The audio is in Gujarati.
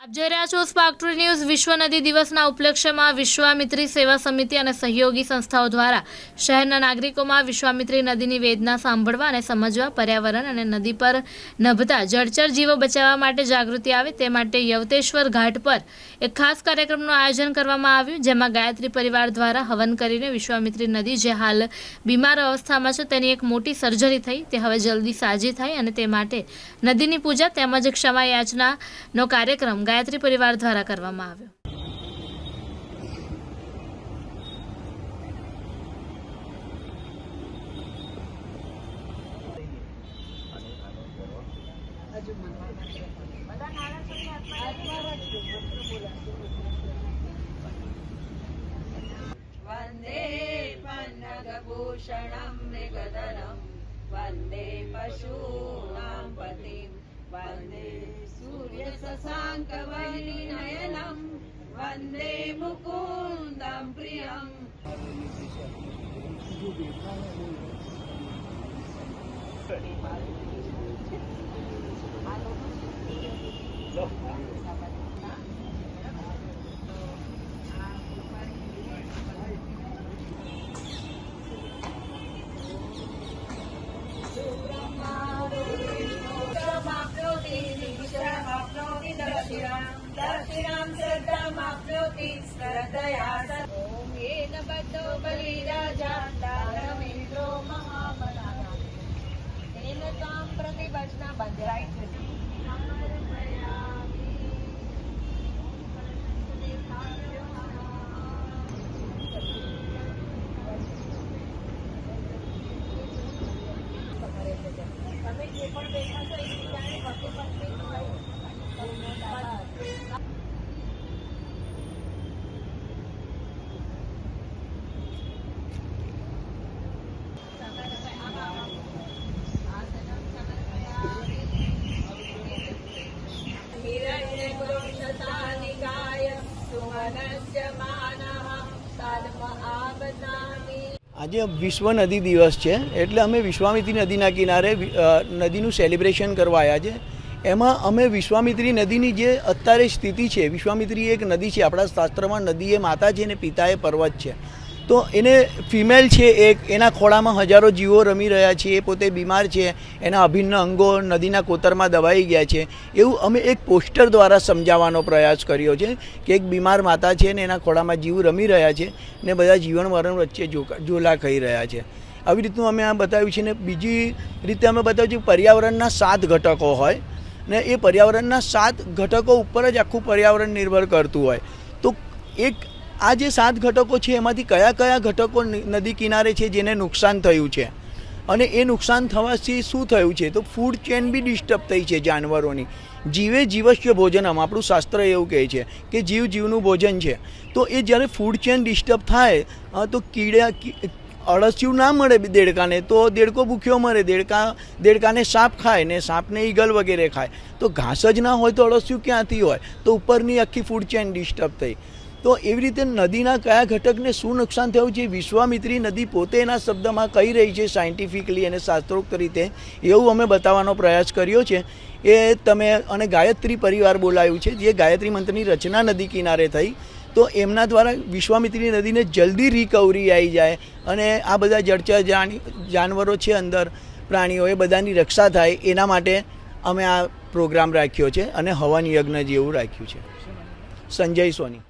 આપ જોઈ રહ્યા છો સ્પાર્ક ટુ ન્યૂઝ વિશ્વ નદી દિવસના ઉપલક્ષ્યમાં વિશ્વામિત્રી સેવા સમિતિ અને સહયોગી સંસ્થાઓ દ્વારા શહેરના નાગરિકોમાં વિશ્વામિત્રી નદીની વેદના સાંભળવા અને સમજવા, પર્યાવરણ અને નદી પર નભતા જળચર જીવો બચાવવા માટે જાગૃતિ આવે તે માટે યવતેશ્વર ઘાટ પર એક ખાસ કાર્યક્રમનું આયોજન કરવામાં આવ્યું, જેમાં ગાયત્રી પરિવાર દ્વારા હવન કરીને વિશ્વામિત્રી નદી જે હાલ બીમાર અવસ્થામાં છે તેની એક મોટી સર્જરી થઈ, તે હવે જલ્દી સાજી થાય અને તે માટે નદીની પૂજા તેમજ ક્ષમા યાચનાનો કાર્યક્રમ ગાયત્રી પરિવાર દ્વારા કરવામાં આવ્યો वन्दे पन्नगभूषणं मृगधरं वन्दे पशूनां पतिं वन्दे सूर्यशशाङ्कवैरिनयनं वन्दे मुकुन्दं प्रियम् माप्नोति दीक्षामाप्नोति दक्षिणां दक्षिणां श्रद्धामाप्नोति श्रद्धया स- ॐ येन बद्धो बलिराजा दानवेन्द्रो महाबलाः तेन त्वां प्रतिवचना તમે જે પણ બેઠા છો આજે વિશ્વ નદી દિવસ છે, એટલે અમે વિશ્વામિત્રી નદીના કિનારે નદીનું સેલિબ્રેશન કરવા આવ્યા છે. એમાં અમે વિશ્વામિત્રી નદીની જે અત્યારે સ્થિતિ છે, વિશ્વામિત્રી એક નદી છે, આપણા શાસ્ત્રમાં નદી એ માતા છે અને પિતા એ પર્વત છે. તો એને ફિમેલ છે એક, એના ખોળામાં હજારો જીવો રમી રહ્યા છે, એ પોતે બીમાર છે, એના અભિન્ન અંગો નદીના કોતરમાં દબાઈ ગયા છે. એવું અમે એક પોસ્ટર દ્વારા સમજાવવાનો પ્રયાસ કર્યો છે કે એક બીમાર માતા છે ને એના ખોળામાં જીવ રમી રહ્યા છે ને બધા જીવન મરણ વચ્ચે ઝોલા ખાઈ રહ્યા છે. આવી રીતનું અમે આ બતાવ્યું છે ને બીજી રીતે અમે બતાવ્યું છે પર્યાવરણના સાત ઘટકો હોય ને એ પર્યાવરણના સાત ઘટકો ઉપર જ આખું પર્યાવરણ નિર્ભર કરતું હોય. તો એક આ જે સાત ઘટકો છે, એમાંથી કયા કયા ઘટકો નદી કિનારે છે જેને નુકસાન થયું છે? અને એ નુકસાન થવાથી શું થયું છે? તો ફૂડ ચેન બી ડિસ્ટર્બ થઈ છે જાનવરોની. જીવે જીવશ્ય ભોજનમ. આપણું શાસ્ત્ર એવું કહે છે કે જીવ જીવનું ભોજન છે. તો એ જ્યારે ફૂડ ચેન ડિસ્ટર્બ થાય તો કીડા અળસિયું ના મળે દેડકાને, તો દેડકો ભૂખ્યો મરે. દેડકા, દેડકાને સાપ ખાય ને સાપને ઈગલ વગેરે ખાય. તો ઘાસ જ ના હોય તો અળસિયું ક્યાંથી હોય? તો ઉપરની આખી ફૂડ ચેન ડિસ્ટર્બ થઈ. તો એવી રીતે નદીના કયા ઘટકને શું નુકસાન થયું છે? વિશ્વામિત્રી નદી પોતે એના શબ્દમાં કહી રહી છે સાયન્ટિફિકલી અને શાસ્ત્રોક્ત રીતે. એવું અમે બતાવવાનો પ્રયાસ કર્યો છે. એ તમે અને ગાયત્રી પરિવાર બોલાયું છે, જે ગાયત્રી મંત્રની રચના નદી કિનારે થઈ. તો એમના દ્વારા વિશ્વામિત્રી નદીને જલ્દી રિકવરી આવી જાય અને આ બધા જળચર જાનવરો છે અંદર, પ્રાણીઓ એ બધાની રક્ષા થાય, એના માટે અમે આ પ્રોગ્રામ રાખ્યો છે અને હવન યજ્ઞ જેવું રાખ્યું છે. સંજય સોની.